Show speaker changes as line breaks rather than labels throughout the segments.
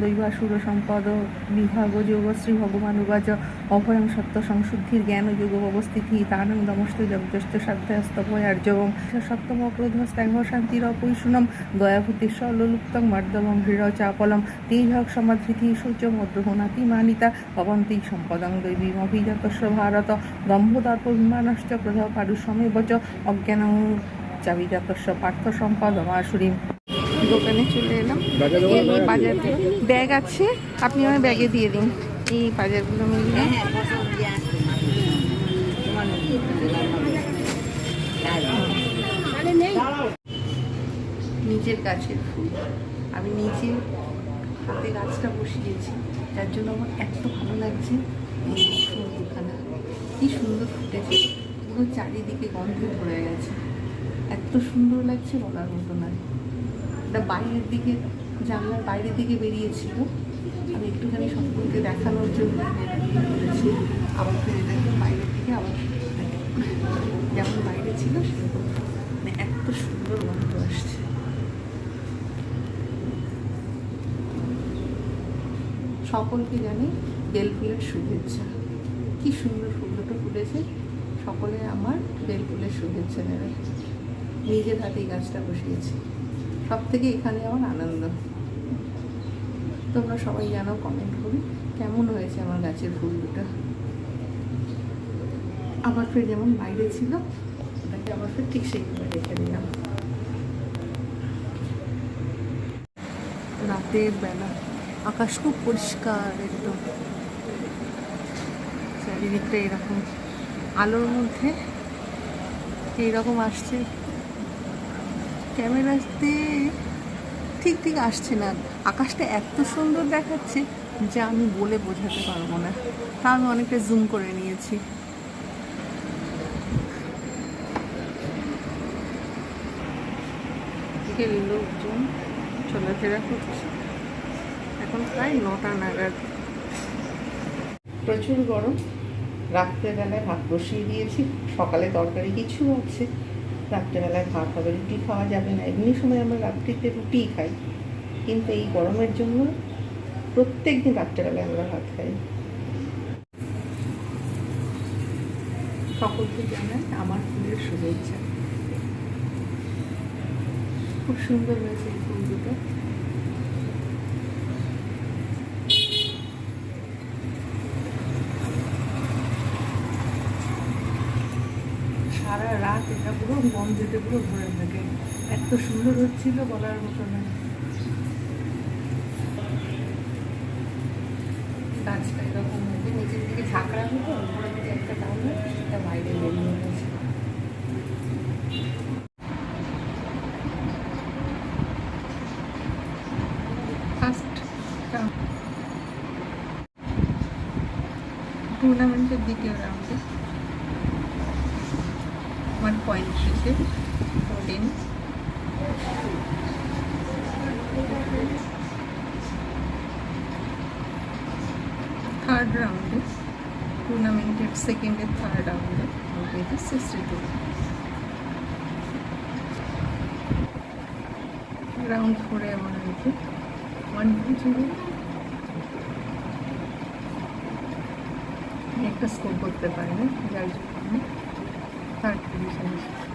দৈবাসুর সম্পদ, বিভাগ যোগ, শ্রী ভগবান উবাচ, অভয়ং সত্য সংশুদ্ধির জ্ঞান, যোগ অবস্থিতি তানং তানন্দমস্ত জগজস্ত সাধ্যাস্তভয়ার্যবং সপ্তম ক্রোধস্ত্যাঘ শান্তির অপৈশুনম দয়াভূতি সলুপ্তং মর্দবং হৃর চাপলম তেজক সমাধৃতি সূর্য মদ্রহনাতি মানিতা ভবন্তি সম্পদং দৈবীমভিজাতস্য ভারত দম্ভদর্প বিমানশ্চ ক্রোধ পারুষমেব চ অজ্ঞানং চাবিজাতস্য পার্থ সম্পদ আমাসুরীম দোকানে চলে এলাম। এই বাজার ব্যাগ আছে আপনি আমার ব্যাগে দিয়ে দিন। এই বাজারগুলো মিলিয়ে। নিজের গাছের ফুল। আমি নিজে হাতে গাছটা বসিয়েছি। যার জন্য আমার এত ভালো লাগছে। এই ফুলখানা কি সুন্দর ফুটেছে। পুরো চারিদিকে গন্ধে ভরে গেছে। এত সুন্দর লাগছে বলার মতো নয়। এটা বাইরের দিকে জানলার বাইরের দিকে বেরিয়েছিল। আমি একটুখানি সকলকে দেখানোর জন্য করেছি আবার ফিরে দেখুন বাইরের দিকে, আবার যেমন বাইরে ছিল সেরকম। মানে এত সুন্দর গন্ধ আসছে। সকলকে জানি বেল ফুলের শুভেচ্ছা। কি সুন্দর ফুলটা ফুটেছে। সকলে আমার বেল ফুলের শুভেচ্ছা নেবে নিজের হাতে গাছটা বসিয়েছি। সব থেকে এখানে আমার আনন্দ। তোমরা সবাই জানো কমেন্ট করি, কেমন হয়েছে আমার গাছের ফুল দুটো? আবার ফের যেমন বাইরে ছিল, ওটাকে আবার ফের ঠিক সেইভাবে রেখে দিলাম। রাতের বেলা আকাশ খুব পরিষ্কার একদম। চারিদিকটা এরকম। আলোর মধ্যে এইরকম আসছে। ক্যামেরাতে ঠিক ঠিক আসছে না। আকাশটা এত সুন্দর দেখাচ্ছে যে আমি বলে বোঝাতে পারব না। তা আমি অনেকটা জুম করে নিয়েছি। লোকজন চলাফেরা করছে। এখন প্রায় নটা নাগাদ। প্রচুর গরম। রাত্রেবেলায় ভাত বসিয়ে দিয়েছি। সকালে তরকারি কিছু আছে। রাত্রেবেলায় ভাত হবে, রুটি খাওয়া যাবে না। এমনি সময় আমরা রাত্রিতে রুটিই খাই। কিন্তু এই গরমের জন্য প্রত্যেক দিন রাত্রেবেলায় আমরা ভাত খাই। সকলকে জানাই আমার ফুলের শুভেচ্ছা। খুব সুন্দর হয়েছে এই ফুল দুটো সারা পুরো গন্ধেতে পুরো ভরে থাকে। এত সুন্দর হচ্ছিল বলার মতো না গাছটা এরকম হয়েছে নিচের দিকে ঝাঁকড়া হতো উপরে দিকে একটা টাউনে এটা বাইরে বেরিয়ে ফার্স্ট টুর্নামেন্টের দ্বিতীয় রাউন্ডে ওয়ান পয়েন্ট থ্রিতে ফোরটিন থার্ড রাউন্ডে টুর্নামেন্টের সেকেন্ডের থার্ড রাউন্ডে পেয়েছে সিক্সটি টু রাউন্ড ফোরে আমার হয়েছে ওয়ান টু জিরো একটা স্কোর করতে পারে না যার জন্য থার্ড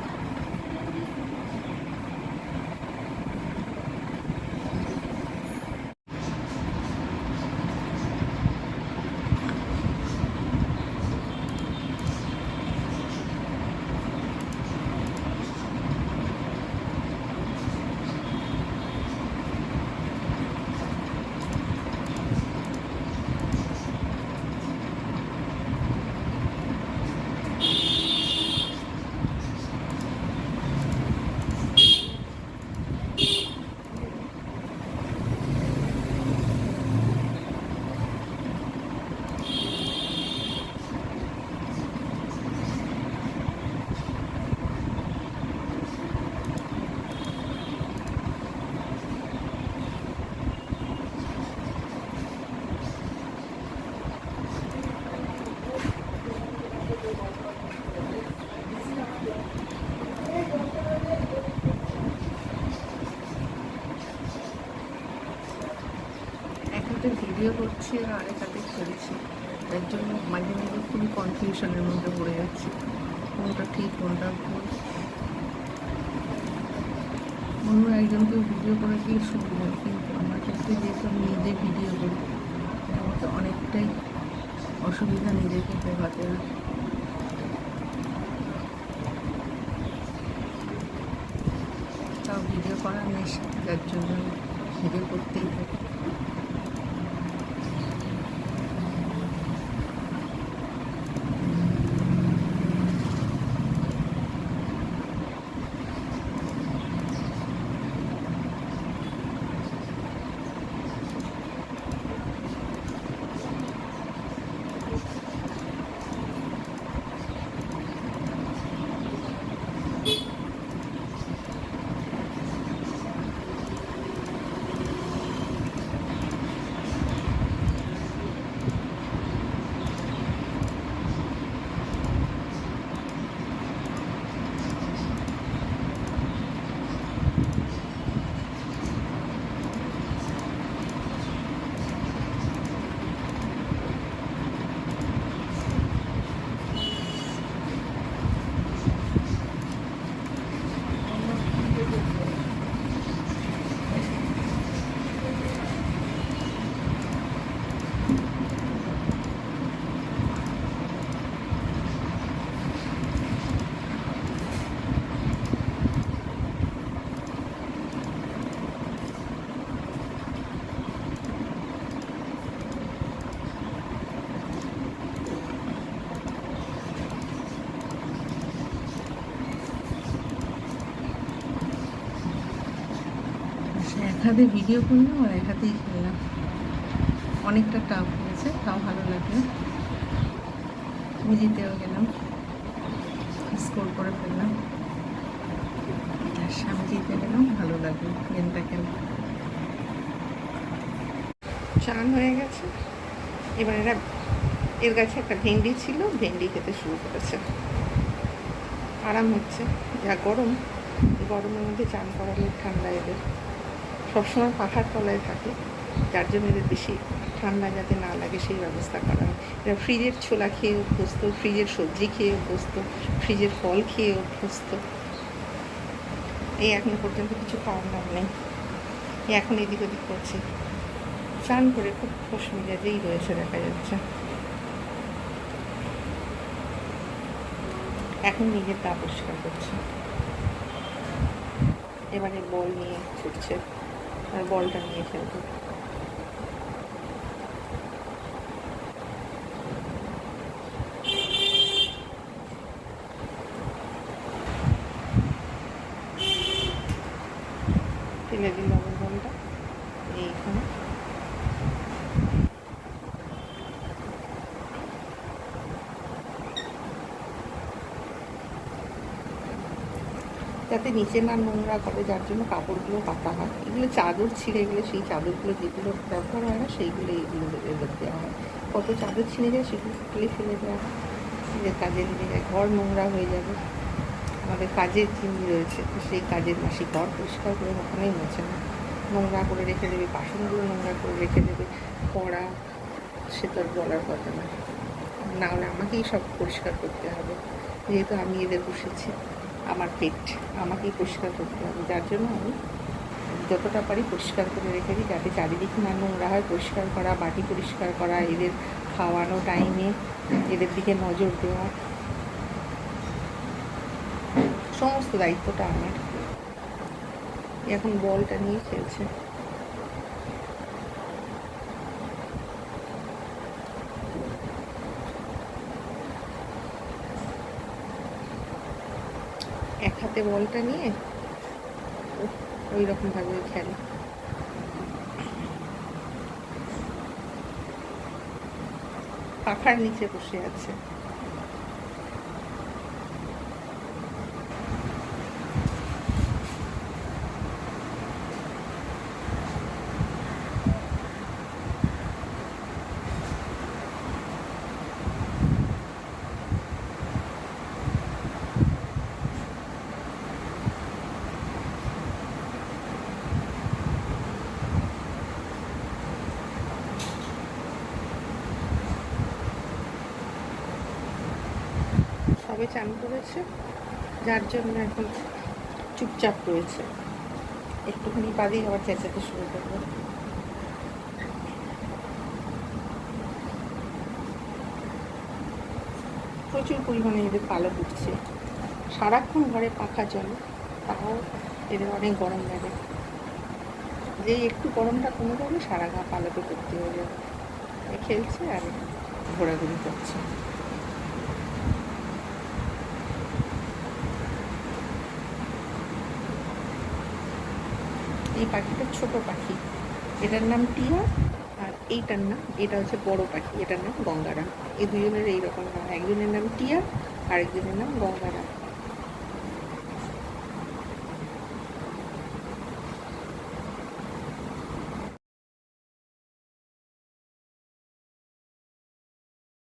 ভিডিও করছি আর আরেক হাতে খেলছি। তার জন্য মাঝে মাঝে খুবই কনফিউশনের মধ্যে পড়ে যাচ্ছি। কোনটা ঠিক, কোনটা ভুল? অন্য একজনকে ভিডিও করে কি সুবিধা কিন্তু আমার ক্ষেত্রে যেহেতু আমি নিজে ভিডিও করি, আমাকে অনেকটাই অসুবিধা নিজেকে পোহাতে হয়। তাও ভিডিও করার নেশা যার জন্য ভিডিও করতেই থাকি সে এক হাতে ভিডিও করলাম আর এক হাতেই খেললাম। অনেকটা টাফ হয়েছে, তাও ভালো লাগল। আমি গেলাম। স্কোর করে ফেললাম। সামনে জিতে গেলাম, ভালো লাগল গেমটা খেলে চান হয়ে গেছে। এবার এরা এর কাছে একটা ভেন্ডি ছিল, ভেন্ডি খেতে শুরু করেছে। আরাম হচ্ছে, যা গরম। গরমের মধ্যে চান করালে ঠান্ডা এদের। সবসময় পাখার তলায় থাকে, যার জন্য এদের বেশি ঠান্ডা যাতে না লাগে সেই ব্যবস্থা করা হয়। এরা ফ্রিজের ছোলা খেয়ে অভ্যস্ত, ফ্রিজের সবজি খেয়ে অভ্যস্ত, ফ্রিজের ফল খেয়ে অভ্যস্ত। এই এখনও পর্যন্ত কিছু খাওয়ার নাম নেই। এখন এদিক ওদিক করছে। চান করে খুব খুশ মেজাজেই রয়েছে, দেখা যাচ্ছে। এখন নিজের গা পরিষ্কার করছে। এবারে বল নিয়ে ছুটছে। বলটা নিয়ে খেলবে ফেলে দিল আমার বলটা এইখানে যাতে নিচে না নোংরা করে, যার জন্য কাপড়গুলো পাতা হয়। এগুলো চাদর ছিঁড়ে গেলে সেই চাদরগুলো যেগুলো ব্যবহার হয় না, সেইগুলো এবার দেওয়া হয়। কত চাদর ছিঁড়ে যায় সেগুলো ফেলে ফেলে দেওয়া হয়। নিজের কাজে যায় ঘর নোংরা হয়ে যাবে। আমাদের কাজের চিনি রয়েছে, তো সেই কাজের মাসি ঘর পরিষ্কার করে কখনোই মোছে না নোংরা করে রেখে দেবে, বাসনগুলো নোংরা করে রেখে দেবে কড়া সে তো বলার কথা না। না হলে আমাকেই সব পরিষ্কার করতে হবে। যেহেতু আমি এদের বসেছি। আমার পেট, আমাকেই পরিষ্কার করতে হবে। যার জন্য আমি যতটা পারি পরিষ্কার করে রেখে দিই, যাতে চারিদিক না নোংরা হয় পরিষ্কার করা, বাটি পরিষ্কার করা, এদের খাওয়ানো টাইমে এদের দিকে নজর দেওয়া। সমস্ত দায়িত্বটা আমার। এখন বলটা নিয়ে খেলছে এক হাতে বলটা নিয়ে ওই রকমভাবে খেলে। পাখার নিচে বসে আছে। সবে চান করেছে, যার জন্য এখন চুপচাপ রয়েছে। একটুখানি বাদেই আবার চেঁচাতে শুরু করবে। প্রচুর পরিমাণে এদের পালক উঠছে সারাক্ষণ ঘরে পাখা চলে তাও এদের অনেক গরম লাগে। যে একটু গরমটা কমে যাবে, সারা গা পালকে করতে হয়ে যাবে খেলছে আর ঘোরাঘুরি করছে। এই পাখিটা ছোট পাখি। এটার নাম টিয়া আর এইটার নাম, এটা হচ্ছে বড় পাখি, এটার নাম গঙ্গারাম। এই দুজনের এইরকম নাম একজনের নাম টিয়া, আরেকজনের নাম গঙ্গারাম।